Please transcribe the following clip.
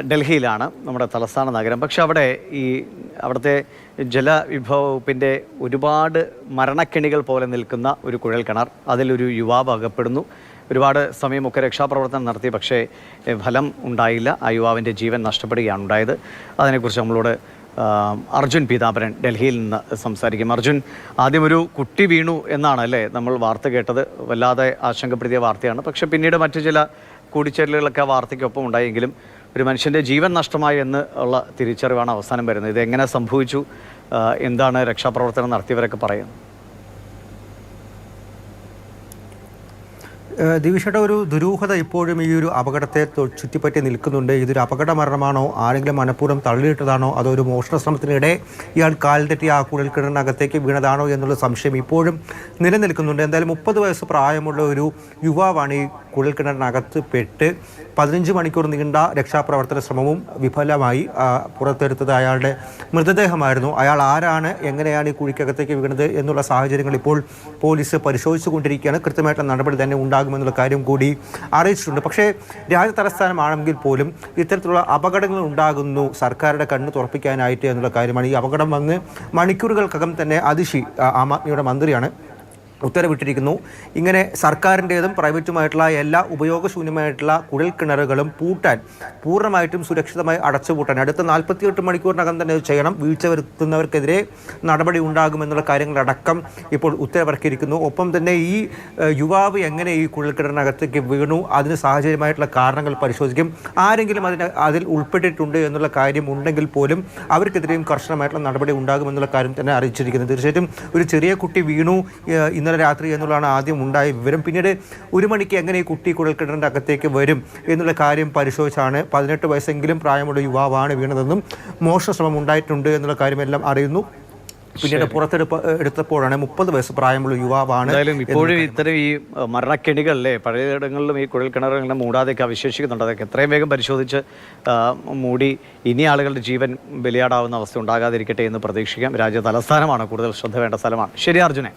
ഡൽഹിയിലാണ് നമ്മുടെ തലസ്ഥാന നഗരം. പക്ഷെ അവിടെ ഈ അവിടുത്തെ ജലവിഭവ വകുപ്പിന്റെ ഒരുപാട് മരണക്കെണികൾ പോലെ നിൽക്കുന്ന ഒരു കുഴൽ കിണർ. അതിലൊരു യുവാവ് അകപ്പെടുന്നു. ഒരുപാട് സമയമൊക്കെ രക്ഷാപ്രവർത്തനം നടത്തി. പക്ഷേ ഫലം ഉണ്ടായില്ല. ആ യുവാവിന്റെ ജീവൻ നഷ്ടപ്പെടുകയാണ് ഉണ്ടായത്. അതിനെക്കുറിച്ച് നമ്മളോട് അർജുൻ പീതാംബരൻ ഡൽഹിയിൽ നിന്ന് സംസാരിക്കും. അർജുൻ ആദ്യം ഒരു കുട്ടി വീണു എന്നാണ് അല്ലേ നമ്മൾ വാർത്ത കേട്ടത്? വല്ലാതെ ആശങ്കപ്പെടുത്തിയ വാർത്തയാണ്. പക്ഷേ പിന്നീട് മറ്റു ചില കൂടിച്ചേരലുകളൊക്കെ ആ വാർത്തയ്ക്കൊപ്പം ഉണ്ടായെങ്കിലും ഒരു മനുഷ്യന്റെ ജീവൻ നഷ്ടമായി എന്ന് ഉള്ള തിരിച്ചറിവാണ് അവസാനം വരുന്നത്. ഇത് എങ്ങനെ സംഭവിച്ചു എന്താണ് രക്ഷാപ്രവർത്തനം നടത്തിയവരൊക്കെ പറയുന്നത്? ദിവിഷയുടെ ഒരു ദുരൂഹത ഇപ്പോഴും ഈ ഒരു അപകടത്തെ ചുറ്റിപ്പറ്റി നിൽക്കുന്നുണ്ട്. ഇതൊരു അപകട മരണമാണോ? ആരെങ്കിലും മനഃപൂർവം തള്ളിയിട്ടതാണോ? അതോ ഒരു മോഷണ ശ്രമത്തിനിടെ ഇയാൾ കാൽ തെറ്റി ആ കുഴൽക്കിണറിനകത്തേക്ക് വീണതാണോ എന്നുള്ള സംശയം ഇപ്പോഴും നിലനിൽക്കുന്നുണ്ട്. എന്തായാലും മുപ്പത് വയസ്സ് പ്രായമുള്ള ഒരു യുവാവാണ് ഈ കുഴൽക്കിണറിനകത്ത് പെട്ട് പതിനഞ്ച് മണിക്കൂർ നീണ്ട രക്ഷാപ്രവർത്തന ശ്രമവും വിഫലമായി പുറത്തെടുത്തത് അയാളുടെ മൃതദേഹമായിരുന്നു. അയാൾ ആരാണ്? എങ്ങനെയാണ് ഈ കുഴിക്കകത്തേക്ക് വീണത്? എന്നുള്ള സാഹചര്യങ്ങൾ ഇപ്പോൾ പോലീസ് പരിശോധിച്ചുകൊണ്ടിരിക്കുകയാണ്. കൃത്യമായിട്ടുള്ള നടപടി തന്നെ ഉണ്ടാകുമെന്നുള്ള കാര്യം കൂടി അറിയിച്ചിട്ടുണ്ട്. പക്ഷേ രാജ്യ തലസ്ഥാനമാണെങ്കിൽ പോലും ഇത്തരത്തിലുള്ള അപകടങ്ങൾ ഉണ്ടാകുന്നു സർക്കാരുടെ കണ്ണ് തുറപ്പിക്കാനായിട്ട് എന്നുള്ള കാര്യമാണ് ഈ അപകടം വന്ന് മണിക്കൂറുകൾക്കകം തന്നെ അതിശി ആം ആദ്മിയുടെ മന്ത്രിയാണ് ഉത്തരവിട്ടിരിക്കുന്നു. ഇങ്ങനെ സർക്കാരിന്റേതും പ്രൈവറ്റുമായിട്ടുള്ള എല്ലാ ഉപയോഗശൂന്യമായിട്ടുള്ള കുഴൽ കിണറുകളും പൂട്ടാൻ പൂർണമായിട്ടും സുരക്ഷിതമായി അടച്ചുപൂട്ടാൻ അടുത്ത നാൽപ്പത്തിയെട്ട് മണിക്കൂറിനകം തന്നെ ചെയ്യണം. വീഴ്ച വരുത്തുന്നവർക്കെതിരെ നടപടി ഉണ്ടാകുമെന്നുള്ള കാര്യങ്ങളടക്കം ഇപ്പോൾ ഉത്തരവിറക്കിയിരിക്കുന്നു. ഒപ്പം തന്നെ ഈ യുവാവ് എങ്ങനെ ഈ കുഴൽക്കിണറിനകത്തേക്ക് വീണു അതിന് സാഹചര്യമായിട്ടുള്ള കാരണങ്ങൾ പരിശോധിക്കും. ആരെങ്കിലും അതിന് അതിൽ ഉൾപ്പെട്ടിട്ടുണ്ട് എന്നുള്ള കാര്യം ഉണ്ടെങ്കിൽ പോലും അവർക്കെതിരെയും കർശനമായിട്ടുള്ള നടപടി ഉണ്ടാകുമെന്നുള്ള കാര്യം തന്നെ അറിയിച്ചിരിക്കുന്നത് തീർച്ചയായിട്ടും ഒരു ചെറിയ കുട്ടി വീണു ഇന്നലെ രാത്രി എന്നുള്ളതാണ് ആദ്യം ഉണ്ടായ വിവരം. പിന്നീട് ഒരു മണിക്ക് എങ്ങനെ ഈ കുട്ടി കുഴൽക്കിണറിന്റെ അകത്തേക്ക് വരും എന്നുള്ള കാര്യം പരിശോധിച്ചാണ് പതിനെട്ട് വയസ്സെങ്കിലും പ്രായമുള്ള യുവാവാണ് വീണതെന്നും മോഷണ ശ്രമം ഉണ്ടായിട്ടുണ്ട് എന്നുള്ള കാര്യമെല്ലാം അറിയുന്നു. പിന്നീട് പുറത്തെടുപ്പ് എടുത്തപ്പോഴാണ് മുപ്പത് വയസ്സ് പ്രായമുള്ള യുവാവാണ് ഇപ്പോഴും ഇത്തരം ഈ മരണക്കെണികൾ മരണക്കെണികളിലെ പഴയയിടങ്ങളിലും ഈ കുഴൽ കിണറുകളിലും മൂടാതെയൊക്കെ അവശേഷിക്കുന്നുണ്ട്. അതൊക്കെ എത്രയും വേഗം പരിശോധിച്ച് മൂടി ഇനി ആളുകളുടെ ജീവൻ ബലിയാടാവുന്ന അവസ്ഥ ഉണ്ടാകാതിരിക്കട്ടെ എന്ന് പ്രതീക്ഷിക്കാം. രാജ്യ തലസ്ഥാനമാണ് കൂടുതൽ ശ്രദ്ധ വേണ്ട സ്ഥലമാണ്. ശരി അർജുനെ.